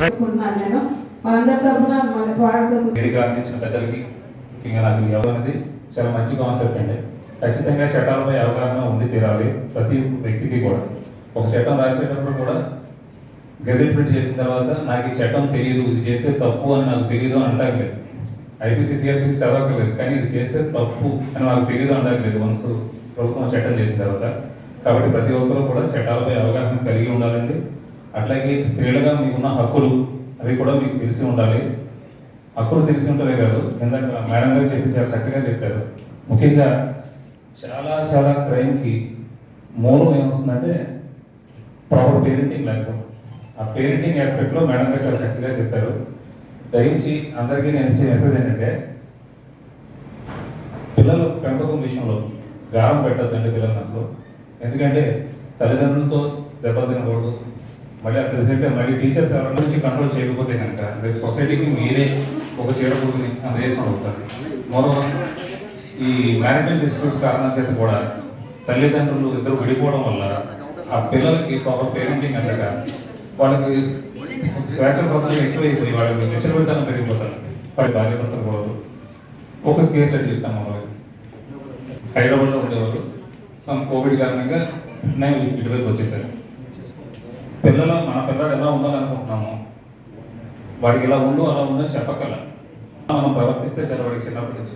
నేను. మనందరి తరఫున మన వేదిక అందించిన పెద్దలకి ముఖ్యంగా నాకు అనేది చాలా మంచి కాన్సెప్ట్ అండి. ఖచ్చితంగా చట్టాలపై అవగాహన ఉండి తీరాలి ప్రతి వ్యక్తికి కూడా. ఒక చట్టం రాసేటప్పుడు కూడా గెజెట్ ప్రింట్ చేసిన తర్వాత నాకు ఈ చట్టం తెలియదు ఇది చేస్తే తప్పు అని నాకు తెలియదు అని అంటాం ఐపీసీ సిఆర్పీసీ చదవకలేదు కానీ ఇది చేస్తే తప్పు అని నాకు తెలియదు అనడానికి వన్స్ ప్రభుత్వం చట్టం చేసిన తర్వాత. కాబట్టి ప్రతి ఒక్కరూ కూడా చట్టాలపై అవగాహన కలిగి ఉండాలండి. అట్లాగే స్త్రీలుగా మీకున్న హక్కులు అవి కూడా మీకు తెలిసి ఉండాలి. హక్కులు తెలిసి ఉంటమే కాదు. ఇందాక మేడం గారు చెప్పి చాలా చక్కగా చెప్పారు. ముఖ్యంగా చాలా చాలా క్రైమ్కి మూలం ఏమొస్తుందంటే ప్రాపర్ పేరెంటింగ్ లేకపోవడం. ఆ పేరెంటింగ్ ఆస్పెక్ట్లో మేడం గారు చాలా చక్కగా చెప్పారు. దయించి అందరికీ నేను ఇచ్చే మెసేజ్ ఏంటంటే పిల్లల పెంపకం విషయంలో గారం పెట్టద్దండి పిల్లల్ని అసలు. ఎందుకంటే తల్లిదండ్రులతో దెబ్బలు తినకూడదు మళ్ళీ అట్ ద సేమ్ టైం మళ్ళీ టీచర్స్ ఎవరి నుంచి కంట్రోల్ చేయకపోతే కనుక రేపు సొసైటీకి మీరే ఒక చీడపురుగుని అందజేసిన అవుతారు మరో ఈ మ్యారిటల్ డిస్ప్యూట్స్ కారణం చేత కూడా తల్లిదండ్రులు ఇద్దరు విడిపోవడం వల్ల ఆ పిల్లలకి ప్రాపర్ పేరెంటింగ్ అందక వాళ్ళకి స్వేచ్ఛ స్వతంత్రం ఎక్కువైపోయి వాళ్ళకి విచ్చలవిడితనం పెరిగిపోతారు. వాళ్ళ భార్య భర్తలు కూడా ఒక కేసు అని చెప్తాం మనం. హైదరాబాద్లో ఉండేవారు. సమ్ కోవిడ్ కారణంగా నేను ఇటువైపు వచ్చేసారు. పిల్లలు మన పిల్లడు ఎలా ఉండాలనుకుంటున్నాము వాడికి ఇలా ఉండు అలా ఉందని చెప్పగల మనం ప్రవర్తిస్తే చాలా వాడికి చిన్నప్పటి నుంచి.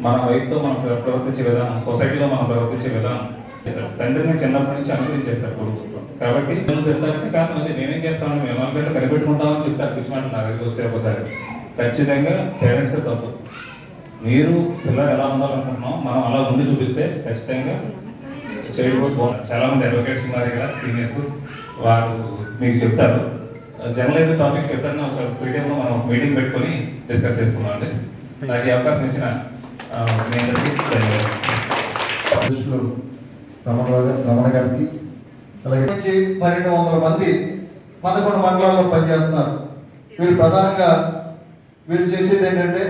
మన వైఫ్తో మనం ప్రవర్తించే విధానం సొసైటీలో మనం ప్రవర్తించే విధానం. చేస్తారు. తండ్రిని చిన్నప్పటి నుంచి అనుసరించేస్తారు కొడుకు కాబట్టి నన్ను తిడతారంటే కాదు అది నేనేం చేస్తాను మేము అనుకుంటే కనిపెట్టుకుంటామని చెప్తారు పిచ్చిమాట నా దగ్గరికి వస్తే ఒకసారి. ఖచ్చితంగా పేరెంట్స్ తప్పు. మీరు పిల్లలు ఎలా ఉండాలనుకుంటున్నాం మనం అలా ఉండి చూపిస్తే ఖచ్చితంగా చేయకపోతే చాలా మంది అడ్వకేట్స్ ఉన్నారు ఇక్కడ సీనియర్స్. వారు మీకు చెప్తారు. జర్నలైజ్ టాపిక్స్ ఎప్పుడైనా ఒక ఫ్రీ టైంలో మనం మీటింగ్ పెట్టుకొని డిస్కస్ చేసుకున్నాం అండి. నాకు ఈ అవకాశం ఇచ్చిన మీ అందరికీ రమణ గారికి అలాగే పన్నెండు వందల మంది పదకొండు మండలాల్లో పనిచేస్తున్నారు. వీళ్ళు ప్రధానంగా వీళ్ళు చేసేది ఏంటంటే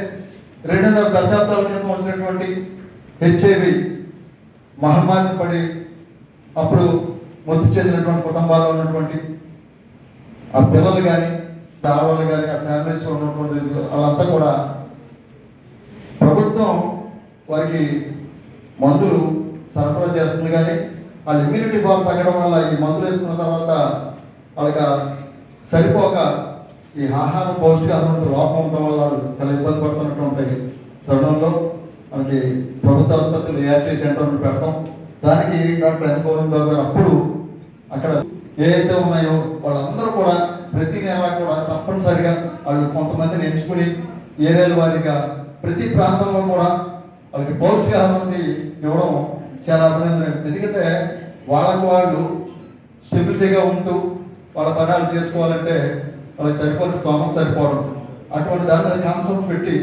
రెండున్నర దశాబ్దాల క్రితం వచ్చినటువంటి హెచ్ఐవి మహమ్మారి పడి అప్పుడు మృతి చెందినటువంటి కుటుంబాల్లో ఉన్నటువంటి ఆ పిల్లలు కానీ ఆడవాళ్ళు కానీ ఆ ఫ్యామిలీస్లో ఉన్నటువంటి వాళ్ళంతా కూడా ప్రభుత్వం వారికి మందులు సరఫరా చేస్తుంది కానీ వాళ్ళ ఇమ్యూనిటీ పవర్ తగ్గడం వల్ల ఈ మందులు వేసుకున్న తర్వాత వాళ్ళకి సరిపోక ఈ ఆహార పౌష్టికాహార లోపం ఉండడం వల్ల వాళ్ళు చాలా ఇబ్బంది పడుతున్నట్టు ఉంటాయి తరుణంలో మనకి ప్రభుత్వ ఆసుపత్రులు ఏఆర్టీ సెంటర్ పెడతాం. దానికి డాక్టర్ ఎం గోవింద్ బాబు గారు అప్పుడు అక్కడ ఏదైతే ఉన్నాయో వాళ్ళందరూ కూడా ప్రతి నెల కూడా తప్పనిసరిగా వాళ్ళు కొంతమందిని ఎంచుకుని ఏరియాల వారిగా ప్రతి ప్రాంతంలో కూడా వాళ్ళకి పౌష్టికాహారం ఇవ్వడం చాలా అభినందన ఎందుకంటే వాళ్ళకు వాళ్ళు స్టెబిలిటీగా ఉంటూ వాళ్ళ పనాలు చేసుకోవాలంటే వాళ్ళకి సరిపోయిన స్తోమం సరిపోవడం. అటువంటి దాని మీద కాన్సెప్ట్ పెట్టి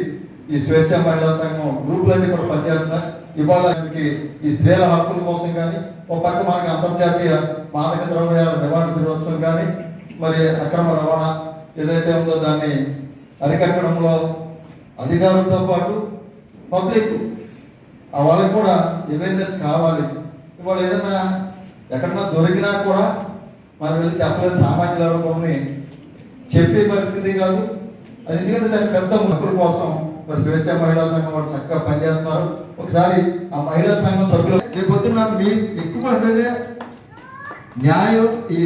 ఈ స్వేచ్ఛ మహిళా సంఘం గ్రూపులన్నీ కూడా పనిచేస్తున్నాయి ఇవాళ మనకి ఈ స్త్రీల హక్కుల కోసం కానీ ఒక పక్క మనకి అంతర్జాతీయ మాదక ద్రవ్యాల నివారణ దినోత్సవం కానీ మరి అక్రమ రవాణా ఏదైతే ఉందో దాన్ని అరికట్టడంలో అధికారులతో పాటు పబ్లిక్ వాళ్ళకి కూడా అవేర్నెస్ కావాలి. ఇవాళ ఏదైనా ఎక్కడన్నా దొరికినా కూడా మనం వెళ్ళి చెప్పలేదు సామాన్యుల రూపంని చెప్పే పరిస్థితి కాదు. అది ఎందుకంటే దాని పెద్ద ముక్కుల కోసం మరి స్వేచ్ఛ మహిళా సంఘం వాళ్ళు చక్కగా పనిచేస్తున్నారు. ఒకసారి ఆ మహిళా సంఘం సభ్యులు రేపొద్దు నాకు మీ ఎక్కువ అంటే న్యాయం ఈ